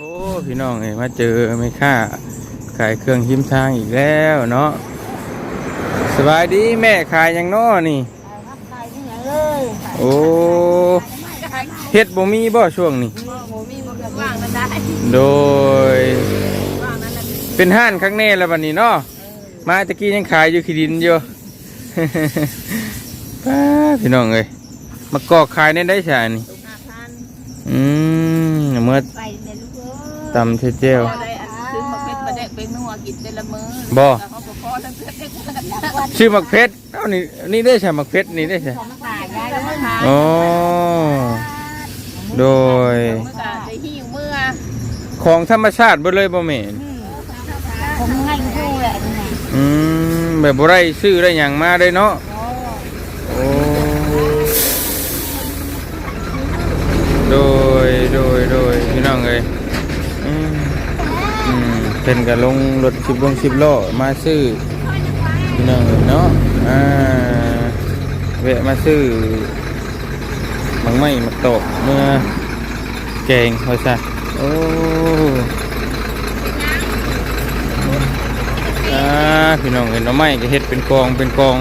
โอ้พี่น้องเอ้ยมาเจอไม่ค่าขายเครื่องหิมทางอีกแล้วเนาะสบายดีแม่ขายหยังน้อนี่ โอ้เฮ็ดบ่มีบ่ช่วงนี้ว่างแล้วได้โดยว่างนั้นแหละเป็นห้านข้างแน่แล้วบัดนี้เนาะมาตะกี้ยังขายอยู่ขี้ดินอยู่ป้าพี่น้องเอ้ยมากอกขายในได้ใช่นี่ตุกห้าพันอืมเมื่อ ตำเทเจียวพอได้อันซื้อมาเป็นประเด็กเป็นนัวกินแต่ละมื้อบ่แต่เขาบอกพอทั้งเพื่อนกันชื่อมักเพชรเอ้านี่นี่ได้ใช่มักเพชรนี่ได้ใช่ของตายยายแล้วมาทานอ๋อโดยเมื่อกาได้หิ้วเมื่อของธรรมชาติบ่เลยบ่แม่นผมให้ดูแหละนี่อืมแบบบ่ได้ซื้อได้หยังมาได้เนาะโอ้โดยโดยโดยพี่น้องเอ้ยอืมอืมเพิ่นก็ลงรถ10ลง10ล้อมาซื้อพี่น้องเนาะอ่าแวะมาซื้อมังไม้มักตอกเมื่อแกงว่าซะโอ้อ่าพี่น้องเห็นหน่อไม้ก็เฮ็ดเป็นกองเป็นกอง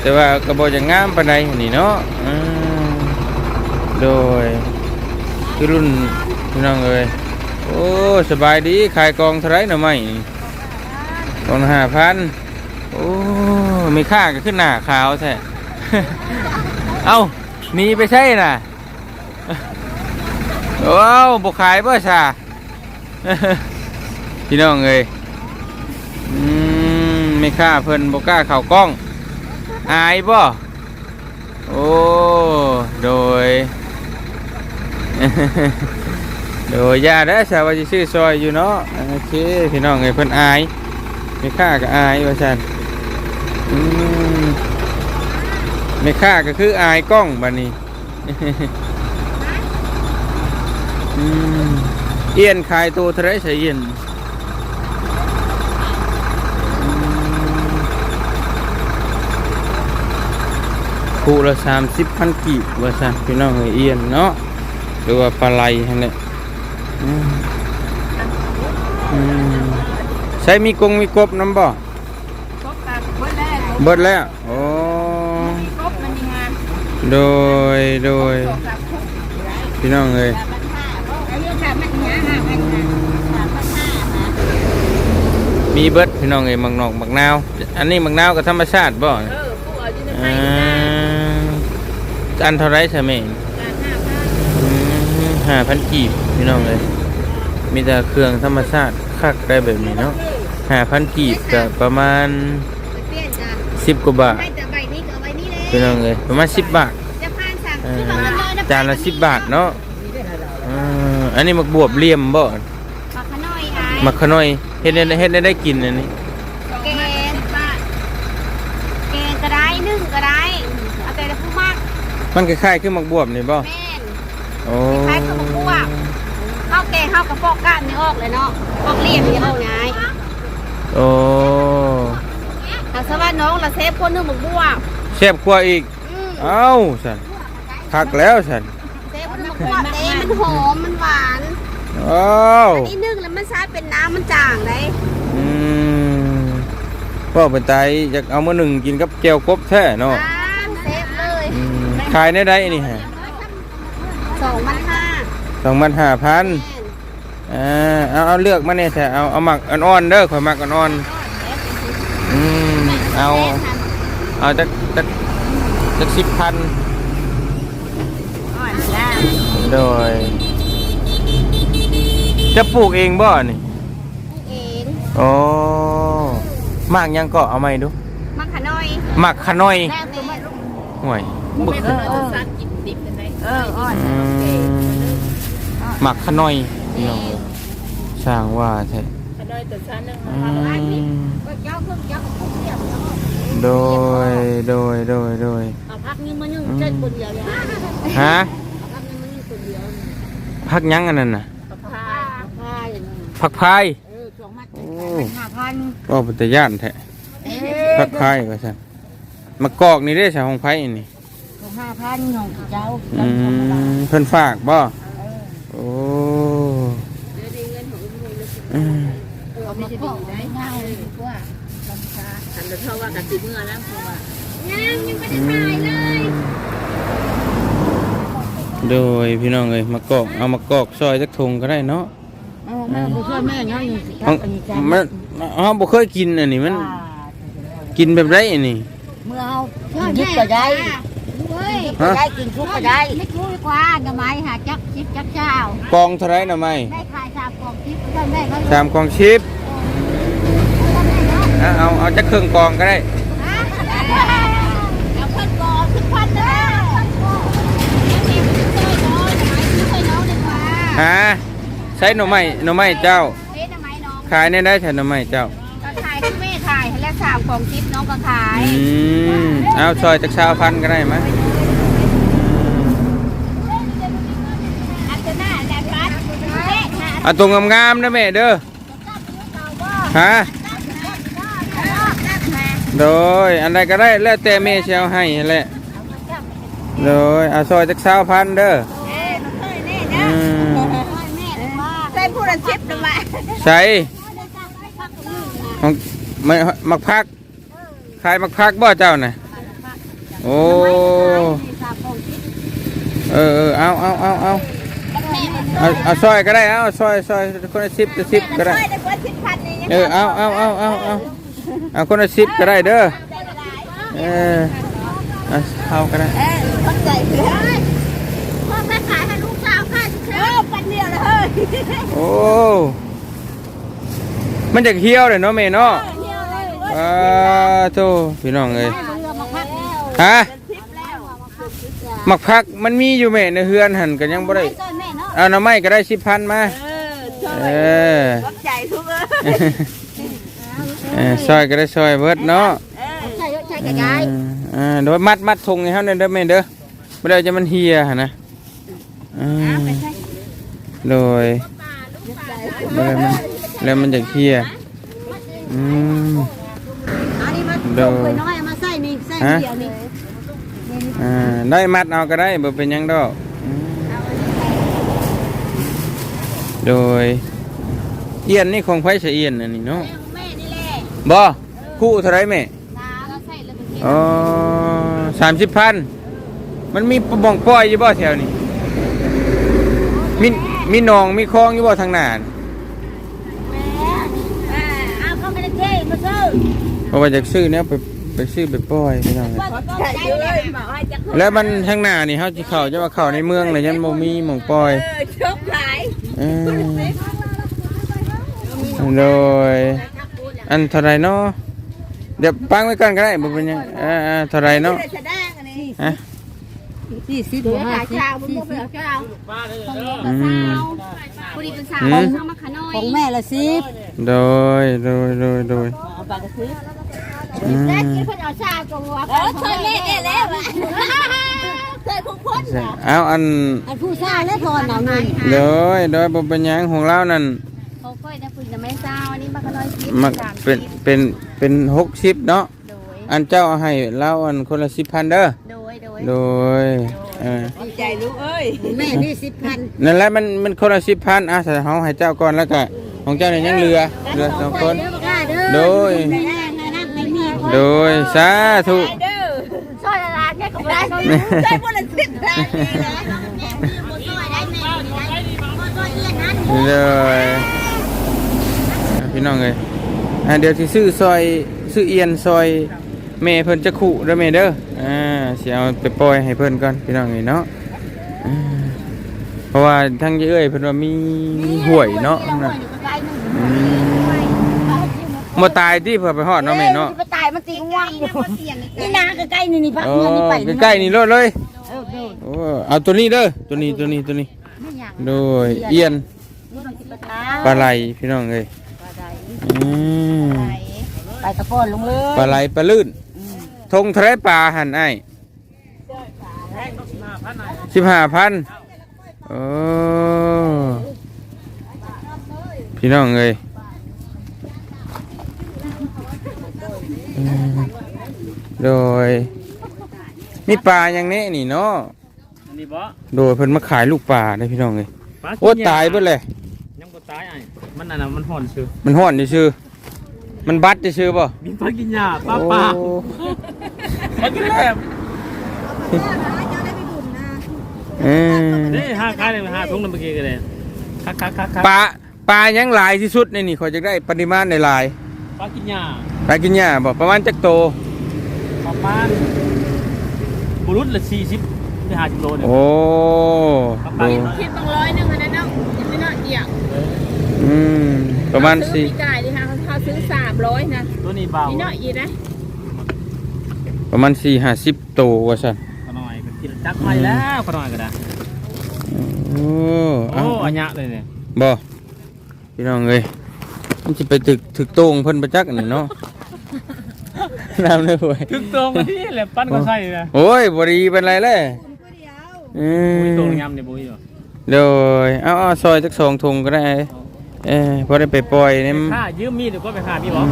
แต่ว่าก็บ่จะงามปานใดนี่เนาะอืมโดยคือรุ่นพี่น้องเอ้ย โอ้สบายดีขายกองเท่าไรหน่อไม่กองห้าพันโอ้ไม่ค่าก็ขึ้นหน้าขาวแท้เอ้าหนีไปใช่น่ะว้าวบกขายบ่ซาพี่น้องเอ้ยอืมไม่ค่าเพิ่นบกล้าเข่ากล้อง อายบ่โอ้ โดย โดยญาได้สาวจิซื้อซอยอยู่เนาะโอเคพี่น้องเอ้ยเพิ่นอายไม่ค่าก็อายว่าซั่นอืมไม่ค่าก็คืออายกล้องบัดนี้เอียนขายตัวเทะเลใส่เอียนคู่ละสามสิบพันกีบว่าซะพี่น้องเอ้ยเอียนเนาะหรือว่าปลาไหลนั่นแหละ ใช้มีกงมีกบน้ำบ่ครบกันเบิดแล้วเบิดแล้วโอ้มีครบมันมีงานโดยโดยสองสามครบพี่น้องเอ้ยสามพันห้าไอ้เรื่องแบบมันเนี้ยห้าพันห้าสามพันห้านะมีเบิดพี่น้องเอ้ยมักนอกมักนาว อันนี้มักนาวกับธรรมชาติบ่เออผู้เอาอยู่ในไทอ่ยนะาอันเท่าไรใช่ไหมการห้าพันห้าพันกีบพี่น้องเลย มีแต่เครื่องธรรมชาติคักได้แบบนี้เนาะห้าพันกีบก็ประมาณเปลี่ยนจานสิบกว่าบาทให้แต่ใบนี้กับใบนี้เลยพี่น้องเลยประมาณสิบบาทจะผ่านสั่งเอที่อเราเงินเลยจานละสิบบาทเนาะเอออันนี้มักบวบเหลี่ยมบ่มาขน้อยไอ้มักขน้อยเฮ็ดได้เฮ็ดได้ได้กินอันนี้แกงบาทแกงก็ได้นึ่งก็ได้เอาแต่ละผู้มากมันคล้ายๆคือมักบวบนี่บ่แม่นโอ้ คล้ายกับมักบวบ ข้าวแกงข้าวกระปอกก้านไม่ออกเลยเนาะปอกเรียบไม่ออกไงโอ้เอาสวัสดน้องละเซฟคนหนึงหมกบวบแซ่บกว่าอีก อืมเอ้าสันคักแล้วสันเซฟคนหนึงหมกบวบเด้มันหอมมันหวานเอ้าอันนี้นึ่งแล้วมันซาดเป็นน้ำมันจางเลยอืมว่าเป็นไตอยากเอามาหนึ่งกินกับแก้วกบแท้เนาะอ่าเซฟเลยอืมขายได้ได้นี่ฮะสองพันห้าสองพันห้าพัน อ่าเอาเอาเลือกมาเนี่ยแท้เอาเอาหมักอ่อนๆเด้อข่อยหมักอ่อนๆอืมเอาเอาจักจักจักสิบพันอ่อนจ้าโดย จะปลูกเองบ่นี่เองโอ้หมากยังก็เอาไหมาให้ดูมักขน้อยหมักขะน้อยแรกตัวมันห่วยเออเออซัดกินดิบเลยไหมเอออ่อนอืมหมักขะน้อย พี่น้องสร้างว่าแท้ขน้อยตัวซัดนึงอืมเจ้าเครื่องเจ้าของเสียบโดยโดยโดยโดยเอาพักนี้มันยังเจ็ดคนเดียวเลยฮะพักนี้มันยังคนเดียวพักยังอันนั้นน่ะผ้าผ้าอย่างนี้พักพายเออสองมัดโอ้ห้าพันก็เป็นตะย่านแท้พักพายก็ใช่มากอกนี่ได้ใช่ของไผ่นี่ห้าพันของเจ้าอืมเพิ่นฝากบ่โอ้เดี๋ยวดี อืมเอามาพ่อได้ง่ายดีกว่าบังคับฉันจะเท่าว่ากันสิเมื่อแล้วคือว่ายังยังไม่ได้ถ่ายเลยโดยพี่น้องเอ้ยมากอกเอามากอกซอยจักถุงก็ได้เนาะเอาแม่บ่ช่วยแม่ยังอยู่สิเอาอันนี้จ้ะมันเฮาบ่เคยกินอันนี้มันอ่ากินแบบไรอันนี้เมื่อเอากินยิบก็ได้เฮ้ยก็ได้กินชุบก็ได้ไม่รู้ดีกว่าทำไมหาจักชิปจักเจ้ากองเท่าไรน่ะไม่ได้ขาย สามกล่องชิปก็ได้ก็สามกองชิปอะเอาเอาจักครึ่งกองก็ได้เอาเพิ่นกองขึ้นพันเด้อยังมีไม่เคยน้อยไม่เคยน้องดีกว่าฮะใช้หน่อไม้หน่อไม้เจ้าเฮ้ยทำไมน้องขายในได้ใช่หน่อไม้เจ้าก็ขายที่แม่ขายให้แล้วสามกล่องชิปน้องก็ขาย อืม เอาซอยจักชาวพันก็ได้ไหม อันจะหน้าแหลมรัดเฮ้ยหา เอาตรงงามๆนะแม่เด้อฮะโดยอันใดก็ได้แล้วแต่แม่สิเชียวให้นั่นแหละโดยเอาซอยจักชาวพันเด้ออืมใส่ผู้ละชิปทำไมใส่ของไม่มักพักขายมักพักบ่เจ้าน่ะโอ้เออเออเอาเอาเอาเอา เอาเอาซอยก็ได้เอาซอยซอยคนละสิบละสิบก็ได้ได้กว่าชิปพันนี่เออเอาเอาเอาเอาเอาเอาคนละสิบก็ได้เด้อเออเอาเอาก็ได้เออเข้าใจเลยพ่อแม่ขายให้ลูกสาวค่ะเออปันเดียวเลยเฮ้ยโอ้มันจะเคี้ยวเลยเนาะแม่เนาะเดียวเลยอ่าโธ่พี่น้องเอ้ยเรือมาพักแล้วฮะชิปแล้วมักพักมันมีอยู่แม่ในเฮือนหันก็ยังบ่ได้ใส่แม่ เนาะเอาหน่อไม้ก็ได้สิบพันมา เออรับใจทุกเออเออซอยก็ได้ซอยเบิดเนาะใช่ใช่กระจายอ่าโดยมัดมัดทงให้เฮาเด้อแม่เด้อบ่ได้จะมันเหียหั่นนะอืมโดยบ่ได้มันแล้วมันจะเหียอืม อันนี้มาโดไปยน้อยมาใส่นี่ใส่เดียวนี่อ่าได้มัดเอาก็ได้บ่เป็นหยังดอกอืม โดย เอียนนี่ของไผเสียเอียนอันนี้เนาะแม่นี่แหละบ่คู่เท่าไรแม่น้าใส่แล้วเป็นอ๋อสามสิบพันมันมีปะบองป้อยอยู่บ่แถวนี้มีมีหนองมีคลองอยู่บ่ทางหน้านี่เอาเข้าไปในเจ๊มาซื้อเพราะว่าจากซื้อเนี่ยไปไปซื้อไปปล่อยพี่น้องเอ้ยใจเลยบอกให้จะแล้วมันทางหน้านี่เฮาสิเข้าจะว่าเข้าในเมืองเลยยันบ่มีหม่องปล่อย เออชกหลายเออ โดยอันเท่าไรเนาะเดี๋ยวปังไว้ก่อนก็ได้บ่เป็นหยังอ่าๆเท่าไรเนาะจะได้กันนี่ฮะสี่สิบห้าขายสิบชาวบุญบุญเจ้าอืมพอดีเป็นสาวเข้ามาขาน้อยของแม่ละสิบโดยโดยโดยโดยเอาปากกระซิบแล้วกินเพื่อนเอาชาตัวเออเคยเล่นเองแล้วอะ เคยพุ่งพ้นเอาอันอันผู้ชายและพรเอาเงินโดยโดยบ่เป็นหยังของเรานั่นเขาเคยนะคุณจะไม่เศร้าอันนี้มาขาน้อยคิดมันเป็นเป็นเป็นหกสิบเนาะโดยอันเจ้าเอาให้เราอันคนละสิบพันเด้อโดยโดยโดยเออดีใจลูกเอ้ยแม่นี่สิบพันนั่นแหละมันมันคนละสิบพันอะใส่เฮาให้เจ้าก่อนแล้วก็ของเจ้าเนี่ยยังเหลือเหลือสองคนโดยโดยสาธุ เด้อซอยละ ลานแค่กับไรใช่พวกละสิบได้เลยนะแม่มีหมดซอยได้แม่หมได้ดซอยเอียนนั้นเลยพี่น้องเอ้ยอะเดี๋ยวสิซื้อซอยซื้อเอียนซอยแม่เพิ่นจะขู่เด้อแม่เด้ออ่าสิเอาไปปล่อยให้เพิ่นก่อนพี่น้องเอ้ยเนาะอ่าเพราะว่าทั้งเอ้ยเพิ่นว่ามีห่วยเนาะมบ่ตายที่เพื่อไปฮอดเนาะแม่เนาะ นตีง่วงอยู่นี่นาใกล้ๆนี่นี่พักโอ้เงินนี่ไปใกล้ๆนี่รถเลยเออเออโอ้เอาตัวนี้เด้อตัวนี้ตัวนี้ตัวนี้โดยเอียนปลาไหลพี่น้องเอ้ยอืมไปตะปอนลงเลยปลาไหลปลาลื่นทงทะเลปลาหันไอ้สิบห้าพันโอ้พี่น้องเอ้ยอืม โดย มีปลาอย่างนี้นี่เนาะอันนี้บ่โดยเพิ่นมาขายลูกปลาได้พี่น้องเอ้ยปลาโอ้ตายเบิดเลยยังบ่ตายไอ้มันอันนั้นมันห่อนชื่อมันฮ้อนซื่อๆมันบัดซื่อๆบ่บินไปกินหญ้าป้าป้าโอ้ไปกินแลบเออนี่ห้าคายเลยห้าทุ่งนั่นเมื่อกี้กันเลยคักคักคักคักปลาปลายังหลายที่สุดในนี่ขอยจะได้ปริมาณในหลายป้ากินหญ้า ปลากินหญ้าบ่ประมาณจักโต ประมาณบุรุษละสี่สิบที่ห้าสิบโลเนี่ย โอ้ปลาโอ้คิดบางร้อยหนึงอันนั้นเนาะยังไม่น่าเกี่ยงอืมประมาณซื้อสี่ปีกายดิค่ะเขาซื้อสามร้อยนะตัวนี้เบานี่เนาะอีนะประมาณสี่ห้าสิบโตว่าซั่นขน่อยก็กินจักไปแล้วขน่อยก็ได้โอ้โอ้เอาอันยะเลยเนี่ยบ่พี่น้องเอ้ยมันสิไปถึกถึกโตรงเพิ่นประจักอันนี่เนาะ น้ำเลยโว้ยถึงตรงนี้แหละปั้นก็ใส่เลยโอ้ยบ่ดีเป็นไรเลยอืบุ้ยมตรงยำเนี่ยบุ้ยอยู่เดี๋ยวเอาเอาซอยสักสองถุงก็ได้ เอ้ยพอได้ไปปล่อยนี่ค่ายืมมีดหรือก็ไปค่าพี่บอก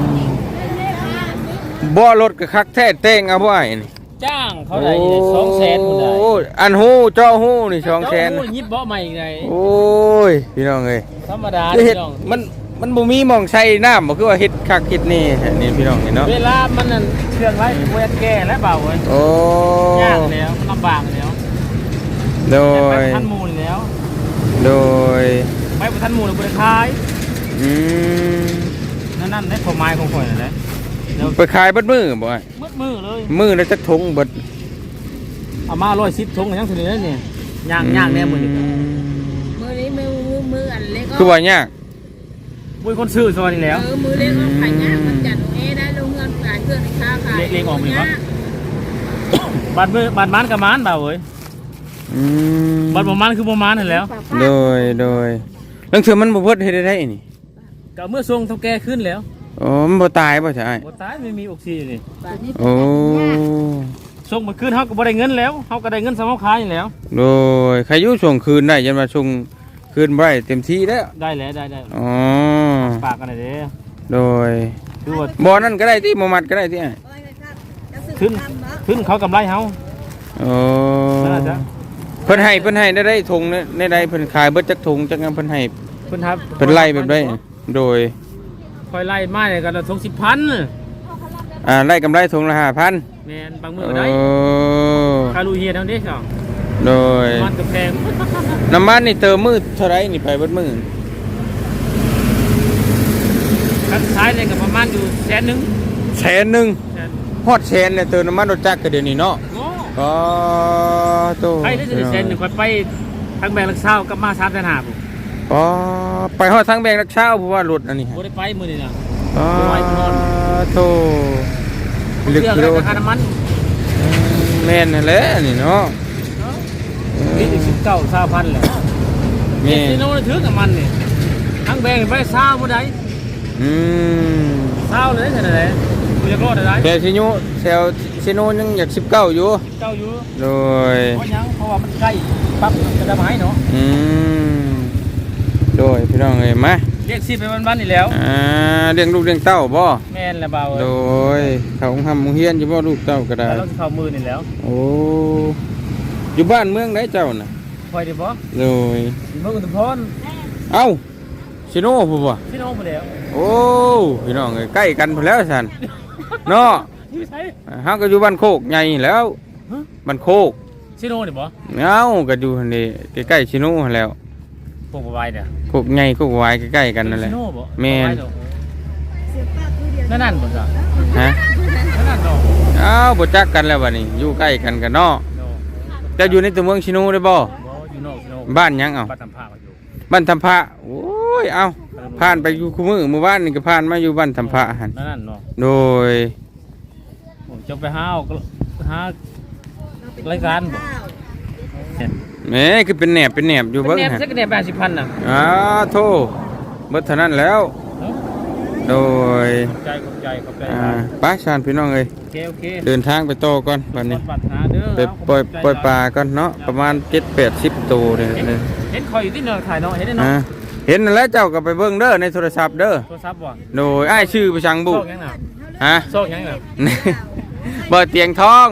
บ่รถก็คักแท้เต้งเอาบ่ไอ้นี่จ้างเขาได้สองแสนคนได้โอ้ยอันหูเจ้าหูนี่สองแสนเจ้าหูยิบเบาะใหม่อีกไงโอ้ยพี่น้องเอ้ยธรรมดาคือเฮ็ดพี่น้องมัน มันบ่มีหมองใช้น้ำบ่คือว่าเฮ็ดคักเฮ็ดนี่นี่พี่น้องนี่เนาะเวลามันนั่นเครื่องไรเวทแก่และเบาเว้ยโอ้ยากแล้วมันลำบากแล้วโดไปยทันมูลแล้วโดย ไปทันมูลแล้วบริขายอืมนั่นนั่นในความหมายของข่อยนั่นแหละเดี๋ยวไปขายเบิดมือบ่ไอ้มืดมือเลยมือละจักถุงเบิดเอามาร้อยสิบทงยังถึงนี้เนี่ยย่างย่างแน่มือนี่มือนี้มือมือมืออันเล็กคือว่ายาก บุ้ยคนซื้อซอยนี่แล้ว เออมือเล็กก็ขายงานมันจัดเอได้ลงเงินขายเครื่องในค้าขายเล็กๆออกมาดีกว่าบาดมือบาดมันกับมันเบาเว้ยอืมบาดบ่มันคือบ่มันนั่นแหล้วโดยโดยลังเทื่อมันบ่เพิดเฮ็ดได้ได้นี่ก็เมื่อทรงเท่าแก่ขึ้นแล้วอ๋อมันบ่ตายบ่ใช่อ้ายบ่ตายไม่มีออกซิเจนนี่โอ้ทรงมันขึ้นเฮาก็บ่ได้เงินแล้วเฮาก็ได้เงินสำหรับขายนี่แล้ว โดยใครอยู่ส่งคืนได้ยันมาส่งคืนบ่ได้เต็มที่แล้วได้แล้วได้ได้อ๋อ ฝากกันหน่อยเด้อโดยคือว่าบ่นั่นก็ได้ที่บ่มัดก็ได้ที่อ้ายขึ้นขึ้นเขากำไรเฮาโอ้น่าจะเพิ่นให้เพิ่นให้ได้ได้ถุงในในใดเพิ่นขายเบิดจักถุงจักงามเพิ่นให้เพิ่นครับเพิ่นไล่แบบได้โดยคอยไล่มาเนี่ยก็ละทง10,000อ่าไล่กำไรถุงละ5,000แม่นบางมื้อก็ได้โอ้คารูเฮียทั้งเด้อโดยมันก็แพงน้ำมันนี่เติมมือเท่าไรนี่ไปเบิดมือ คั นซ้ายเนี่ยก็ประมาณอยู่แสนหนึงแสนหนึ่งแสนฮอดแสนเนี่ยเติมน้ำมันรถจักรก็เดี๋ยวนี้เนาะโอ้ก็โตใครได้จะได้แสนหนึงคอยไปทางแบงค์ลักเช้ากับมา3แสนห้าพุ่นอ๋อไปฮอดทางแบงค์รักเช้าเพราะว่ารถอันนี้ฮะบ่ได้ไปมื้อนี้น่ะอ๋อไปไปนอนโตลึกเรื่องกิโลราคาน้ำมันแม่นนั่นแหละนี่เนาะนี่ถึงสิบเก้าสามพันเลยแม่นี่นโน่นถือกับมันนี่ทั้งแบงค์ไปเศร้าบ่ได้ อืมเศร้าเลยใช่ไหมกูจะรอดได้แต่ซิโนแซวซิโนยังอยาก19อยู่เจ้าอยู่โดยเพราะหยังเพราะว่ามันใกล้ปั๊บมันจะไม้เนาะอืมโดยพี่น้องเอ้ยมาเรียกสิไปวันๆนี่แล้วอ่าเลี้ยงลูกเลี้ยงเต้าบ่แม่นแล้วเบาโดยเขาทำโรงเฮียนอยู่บ่ลูกเต้าก็ได้แล้วเราจะเข้ามือนี่แล้วโอ้อยู่บ้านเมืองไหนเจ้าน่ะคอยดีบ่โดยเมื่อกุนพรเอ้า ชิโน่พุ่นบ่พี่น้องไปแล้วโอ้พี่น้องเอ้ยใกล้กันพุ่นแล้วซั่นเนาะอยู่ไส เฮาก็อยู่บ้านโคกใหญ่แล้วบ้านโคกซิโน่นี่บ่เอ้าก็อยู่หั่นนี่ใกล้ๆชิโน่หั่นแหล้วพวกบ่ไหวเนี่ยโคกใหญ่โคกวายใกล้ๆกันนั่นแหละ ซิโน่บ่แม่นนั่นนั่นบ่จ้ะฮะนั่นนั่นดอกเอ้าบ่จักกันแล้วบัดนี้อยู่ใกล้กันกันเนาะดอกเจะอยู่ในตัวเมืองชิโน่ได้บ่บ่อยู่นอกซิโน่บ้านหยังเอ้าบ้านตำผ้ามาอยู่ บ้านทำพระโอ้ ยเอาผ่านไปอยู่คู่มือหมู่บ้านนี่ก็ผ่านมาอยู่บ้านทำพระหันนั่นนั่นเนาะโดยผมจะไปหาเอาหารายการบ่แหมคือเป็นแหนบเป็นแหนบอยู่เป็นเบิ้งแนบหันสักแนบแปดสิบพันน่ะอ้าโทเบิดเท่านั้นแล้ว โดยขอบใจขอบใจขอบใจอ่าไป้าชานพี่น้องเอ้ยโอเคโอเคเดินทางไปต่อก่อนบัดนี้ปัดหาเด้อไปปล่อยปล่อยปลาก่อนเนาะประมาณ7 8 0ตัวเลยเห็นเลยเห็นคอยอยู่ที่เนินถ่ายเนาะเห็นได้เนาะอ่า เห็นนั่นแหล้วเจ้าก็ไปเบิ่งเด้อในโทรศัพท์เด้อโทรศัพท์บ่โดยอ้ายชื่อไปชังบุโซกยังน่ะฮะโซกยังน่ะเบิดเตียงทอง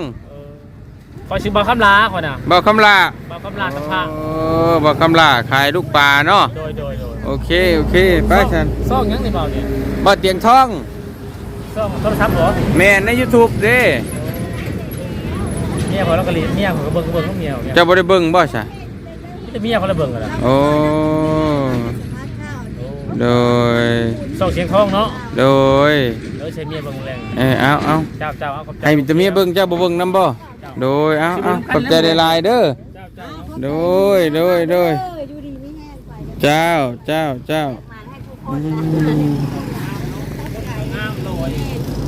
คอยชื่อบ่าวคำลาคอยน่ะบ่คำลาบ่าวคำลากับพาโอ้บ่คำลาขายลูกปลาเนาะโดยโดยโดยโโอเคโอเคไปฉันซ่องยังนี่เปล่าเนี่ยบ่เตียงทองซ่องโทรศัพท์เหรอแม่นใน YouTube เด้เมียพอแล้วก็รีเมียผมก็เบิ่งก็เบิ่งก็เมียเนี่ยเจ้าบ่ได้เบิ่งบ่ซะแต่เมียเขาเลยเบิ่งกันละโอ้ โดยซ่องเสียงทองเนาะโดยเออใช้เมียเบิ่งแรงเออเอาเอาเจ้าเจ้าเอากับให้แตะเมียเบิ่งเจ้าบ่เบิ่งนํบ่โดยเอาเอาขอบใจได้หลายเด้อเจ้าเจ้าโดยโดยโดยเอออยู่ดีไม่แห้งไปเจ้าเจ้าเจ้ามาให้ทุกคอืนมอ้าวโดย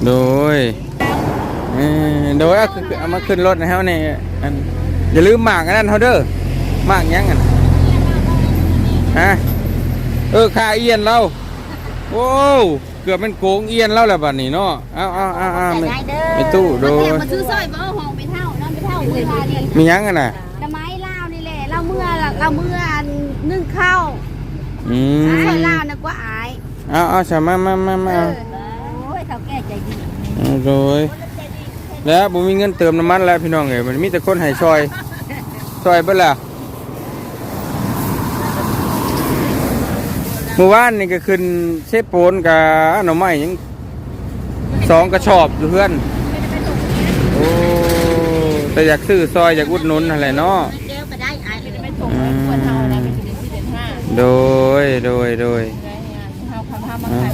โดยเออโดยเอาคือเอามาขึ้นรถนะเฮานี่อันอย่าลืมหมากอันนั้นเฮาเด้อหมากหยังอันฮะ เออค่าเอียนเราโอ้เกือบเป็นโกงเอียนเราแล้วบัดนี้เนาะเอาเอาเอาเอาไม่ไม่ตู้โดยมาซื้อสร้อยบ่ห้องไปเท่านั่นไปเท่าเวลานี่มีหยังกันน่ะดไม้ลาวนี่แหละเราเมื่อเราเมื่อนึ่งข้าวอืสร้อยมลาวน่ะก็อายเอาเอาสามามามามาเออโอ้ยเขาแก่ใจดีเอาโดยแล้วผมมีเงินเติมน้ำมันแล้วพี่น้องเอ้ยมันมีแต่คนให้ซอยซอยเบิ่แล้ว เมื่อวานนี่ก็ขึ้นเชฟโปนกับหน่อไม้ยังสองกระชอบอยู่เพื่อน โอ้แต่อยากซื้อซอยอยากอุดหนุนอะไรเนาะเจ้าก็ได้อายไปได้ไม่ส่งให้ควรเท่านะเป็นสี่เดือนห้าโดยโดยโดยได้งานเท่าคำห้ามมาขาย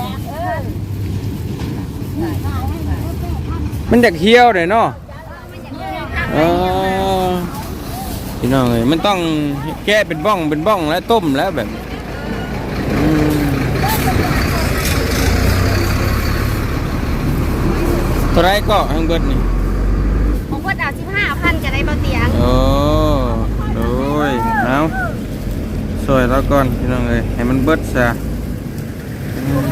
มันอยากเคี้ยวเลยเนาะเออพี่น้องเอ้ยมันต้องแก้เป็นบ้องเป็นบ้องแล้วต้มแล้วแบบอื เท่าไรก็ทั้งเบิดนี่ผมว่าดาวสิบห้าพันจะได้เบาเตียงโอ้โดยเอาสวยแล้วก่อนพี่น้องเอ้ยให้มันเบิดซะอืม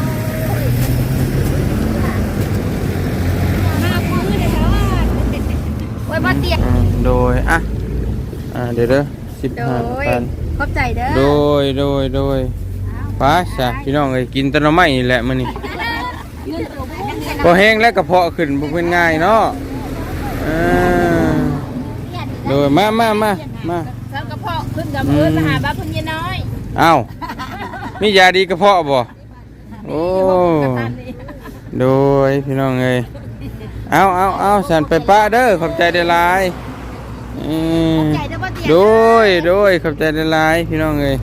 โอ้ยเบาเตียงอืมโดยอะอ่าเดี๋ยวเด้อสิบโดห้ายพันขอบใจเด้อโดยโดยโดยไป้าซะพี่น้องเอ้ยกินแตะนอไม้นี่แหละมื้อนี้ พอแห้งแล้วกระเพาะขึ้นบ่เป็นง่ายเนาะเออโดยมามามามาเท่ากระเพาะขึ้นกับพื้นมาหาบ้านพุ่นยน้อยเอ้ามียาดีกระเพาะบ่โอ้โดยพี่น้องเอ้ยเอาเอาเอาสันไปป้าเด้อขอบใจได้หลายอืมใจเด้อเบาเตียงโดยโดยขอบใจได้หลายพี่น้องเอ้ย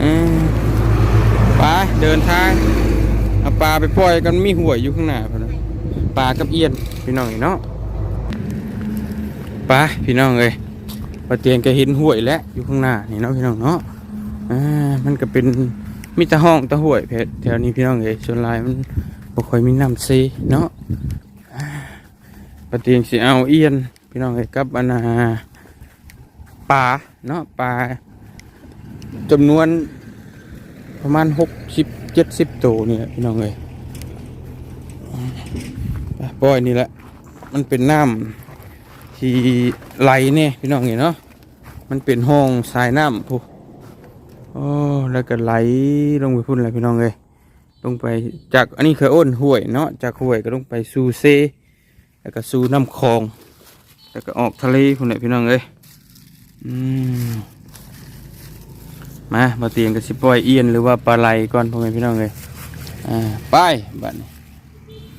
อืมไปเดินทาง เอาปลาไปปล่อยกันมีหัวยอยู่ข้างหน้าพนะปลากับเอียนพี่น้องเนาะไปพี่น้องเอ้ยปลาเตียงก็เห็นห้วยแล้วอยู่ข้างหน้านี่เนาะพี่น้องเนาะอ่ามันก็เป็นมิตรห้องตะห้วยเพชรแถวนี้พี่น้องเอ้ยส่วนลายมันบ่ค่อยมีน้ำซีเนาะปลาเตียงสิเอาเอียน พี่น้องเอ้ยกับอันน่ะปลาเนาะปลาจำนวนประมาณหกสิบ เจ็ดสิบตัวนี่แหละพี่น้องเลยปปล่อยนี่แหละ มันเป็นน้ำที่ไหลเนี่ยพี่น้องเห็นเนาะมันเป็นห้องสายน้ำพูโอ้แล้วก็ไหลลงไปพุ่นเลยพี่น้องเลยลงไปจากอันนี้เคยอ้นห้วยเนาะจากห้วยก็ลงไปสู่เซแล้วก็สู่น้ำคลอง แล้วก็ออกทะเลพุ่นเลยพี่น้องเลยอืม มามาเตียงกับสิปล่อยเอียนหรือว่าปลาไหลก่อนพ่อแม่พี่น้องเลยอ่าไปบัดนี้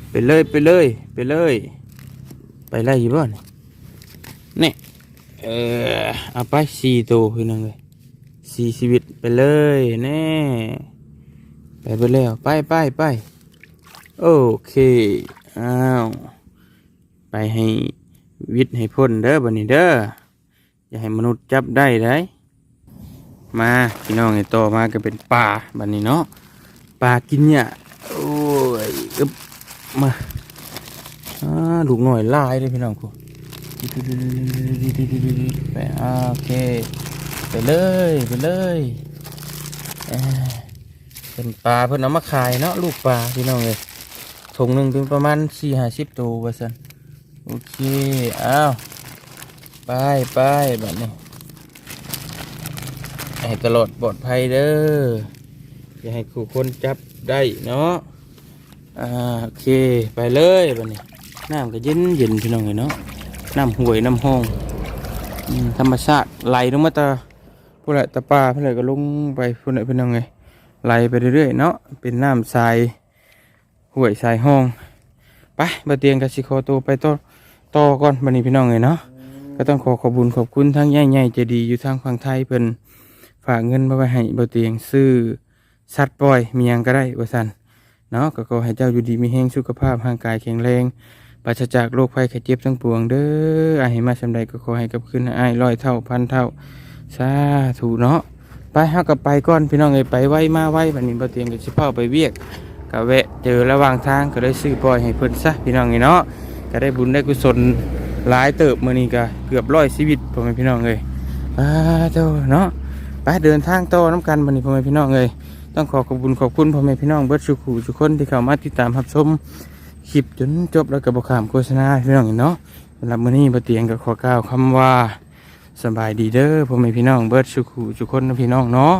ไปเลยไปเลยไปเลย ไปไล่อยู่บ้านนี่เออเอาไปสี่ตัวพี่น้องเลยสี่ชีวิตไปเลยแน่ไปไปแล้วไปไปไปโอเคอ้าวไปให้วิทย์ให้พ้นเด้อบัดนี้เด้ออย่าให้มนุษย์จับได้ได้ มาพี่น้องไอ้ต่อมาก็เป็นปลาบันนี้เนาะปลากินเนี่ยโอ้ยอึบมาอ่าลูกหน่อยลายเลยพี่น้องกูไปโอเคไปเลยไปเลยเป็นปลาเพิ่นเอามาขายเนาะลูกปลาพี่น้องเลยถุงหนึ่งถึงประมาณสี่ห้าสิบตัวว่าสันโอเคอ้าวไปไปแบบนี้ ให้ตลอดปลอดภัยเด้ออย่าให้ขู่คนจับได้เนาะอ่าโอเคไปเลยแบบนี้น้ำก็เย็นเย็นพี่น้องเลยเนาะน้ำห่วยน้ำห้องธรรมชาติไหลลงมาตาพวกแหลตาปลาพวกแหลก็ลงไปพวกแหละพี่น้องไงไหลไปเรื่อยๆเนาะเป็นน้ำทรายห้วยทรายห้องไปบ่เตียงกับสิโคโตวไปต่อต่อก่อนบัดนี้พี่น้องเลยเนาะก็ต้องขอขอบคุญขอบคุณทั้งใหญ่ๆจะดีอยู่ทางฝั่งไทยเพิ่น ฝากเงินมาไว้ให้บ่เตียงซื้อสัตว์ปล่อยมียังก็ได้ว่าซั่นเนาะก็ขอให้เจ้าอยู่ดีมีแฮงสุขภาพร่างกายแข็งแรงปราศจากโรคภัยไข้เจ็บทั้งปวงเด้ออาให้มาสำใดก็ขอให้กลับคืนอ้ายร้อยเท่าพันเท่าสาธุเนาะไปเฮากับไปก่อนพี่น้องเอ้ยไปไว้มาไว้บัดนี้บ่เตียงก็สิเฝ้าไปเวียกก็แวะเจอระหว่างทางก็เลยซื้อปล่อยให้เพิ่นซะพี่น้องเอ้ยเนาะก็ได้บุญได้กุศลหลายเติบมื้อนี้ก็เกือบร้อยชีวิตพ่อแม่พี่น้องเอ้ยอ่าเจ้าเนาะ ไปเดินทางต่อนํกันวันนี้พ่อแม่พี่น้องเลยต้องขอขอบคุณขอบคุณพ่อแม่พี่น้องเบิดทุขูทุกคนที่เข้ามาติดตามรับชมคลิปจนจบแล้วกับ่ข้ามโฆษณาพี่น้องเอ้เนาะสำหรับมื้อนี้บ่เตียงก็ขอกล่าวคำว่าสบายดีเด้อพ่อแม่พี่น้องเบิร์ดสุขุทุกคนนะพี่น้องเนาะ